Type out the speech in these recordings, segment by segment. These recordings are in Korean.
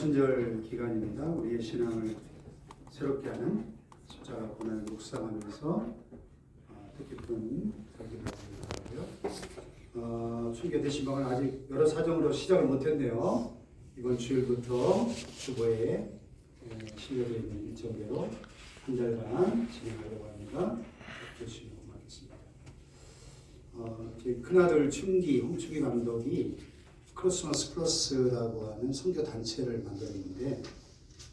사순절 기간입니다. 우리의 신앙을 새롭게 하는 십자가 고난을 묵상하면서 어, 뜻깊은 설교를 하고요. 어, 충격되신 방은 아직 여러 사정으로 시작을 못했네요. 이번 주일부터 주보에 에, 실려져 있는 일정대로 한 달간 진행하려고 합니다. 주시면 고맙겠습니다. 어, 큰아들 춘기 홍춘기 감독이 크로스마스 플러스라고 하는 선교 단체를 만들었는데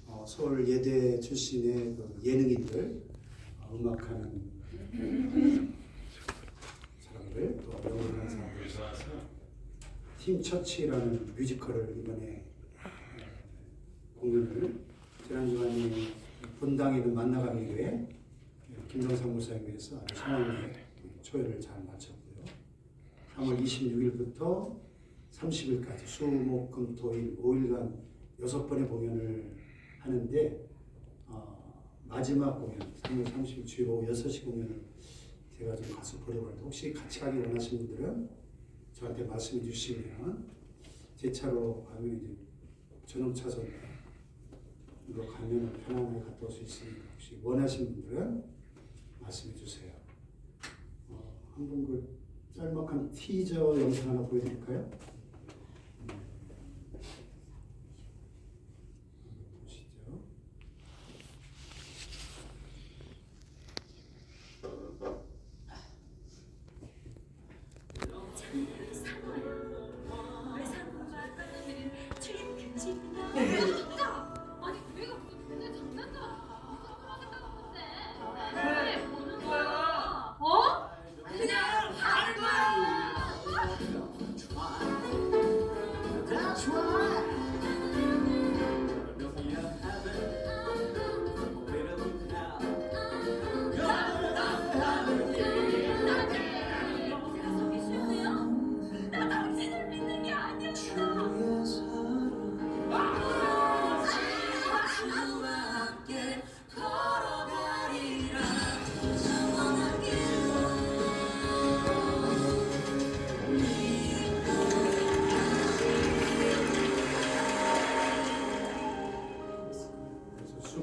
어, 서울 예대 출신의 그 예능인들 어, 음악하는 사람들 또 영어하는 사람들 팀 처치라는 뮤지컬을 이번에 어, 공연을 지난 주간에 본당에 있는 만나가미 교회 김동상 목사에 의해서 아주 성황리에 초연을 잘 마쳤고요. 3월 26일부터 30일까지 수목금 토일 5일간 여섯 번의 공연을 하는데 어, 마지막 공연 3월 30일 주일 오후 6시 공연을 제가 좀 가서 보려고 하는데 혹시 같이 가기 원하시는 분들은 저한테 말씀해 주시면 제 차로 가면 이제 전용 차선으로 가면 편안하게 갔다 올 수 있으니까 혹시 원하시는 분들은 말씀해 주세요. 어, 한번 그 짤막한 티저 영상 하나 보여드릴까요?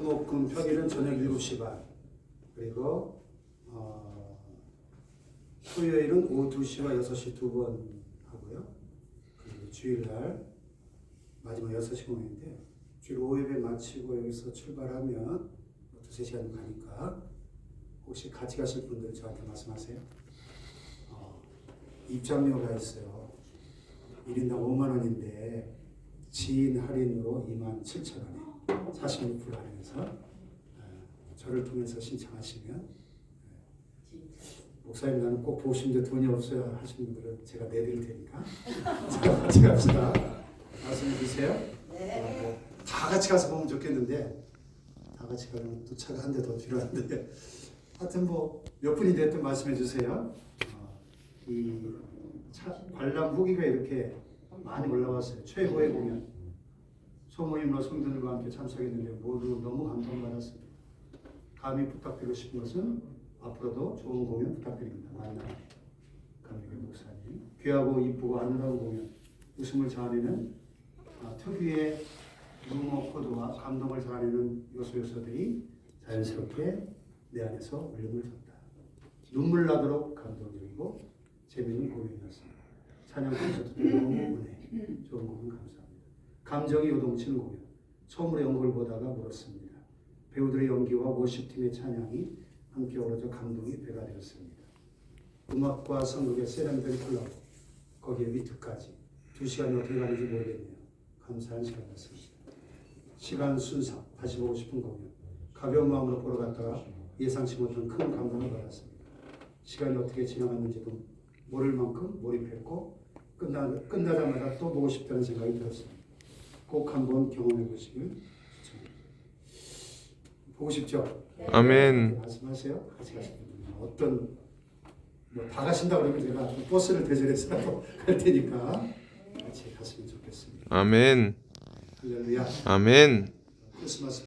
수목금 평일은 저녁 7시 반 그리고 어, 토요일은 오후 2시와 6시 두 번 하고요. 그리고 주일날 마지막 6시 공연인데 주일 오후 예배 마치고 여기서 출발하면 두세 시간 가니까 혹시 같이 가실 분들은 저한테 말씀하세요. 어, 입장료가 있어요. 1인당 5만 원인데 지인 할인으로 2만 7천 원에 46% 할인해서 어, 저를 통해서 신청하시면 어, 목사님 나는 꼭 보고 싶은데 돈이 없어요 하시는 분들은 제가 내드릴 테니까. 자, 같이 갑시다. 말씀해 주세요. 어, 뭐다 같이 가서 보면 좋겠는데 다 같이 가면 또 차가 한 대 더 필요한데. 하여튼 뭐 몇 분이 됐든 말씀해 주세요. 어, 이 차, 관람 후기가 이렇게 많이 올라왔어요. 최고의 공연 소모임과 성도들과 함께 참석했는데 모두 너무 감동받았습니다. 감히 부탁드리고 싶은 것은 앞으로도 좋은 공연 부탁드립니다. 만나 감리교 목사님 귀하고 이쁘고 아름다운 공연 웃음을 자아내는 아, 특유의 유머 코드와 감동을 자아내는 요소 요소들이 자연스럽게 내 안에서 울림을 줬다. 눈물 나도록 감동적이고 재미있는 공연이었습니다. 찬양 콘서트도 너무 은혜 좋은 공연 감사합니다. 감정이 요동치는 공연. 처음으로 연극을 보다가 울었습니다. 배우들의 연기와 워십팀의 찬양이 함께 어우러져 감동이 배가 되었습니다. 음악과 성극의 세련된 콜라보, 거기에 위트까지 두 시간이 어떻게 가는지 모르겠네요. 감사한 시간이었습니다. 시간 순삭, 다시 보고 싶은 공연. 가벼운 마음으로 보러 갔다가 예상치 못한 큰 감동을 받았습니다. 시간이 어떻게 지나갔는지도 모를 만큼 몰입했고 끝나, 끝나자마자 또 보고 싶다는 생각이 들었습니다. 꼭 한번 경험해 보시길 추천합니다. 보고 싶죠? 아멘. 말씀하세요. 같이 가시는 분 어떤 뭐 다 가신다 그러면 제가 버스를 대절해서라도 갈 테니까 같이 갔으면 좋겠습니다. 아멘. 할렐루야. 아멘. 크리스마스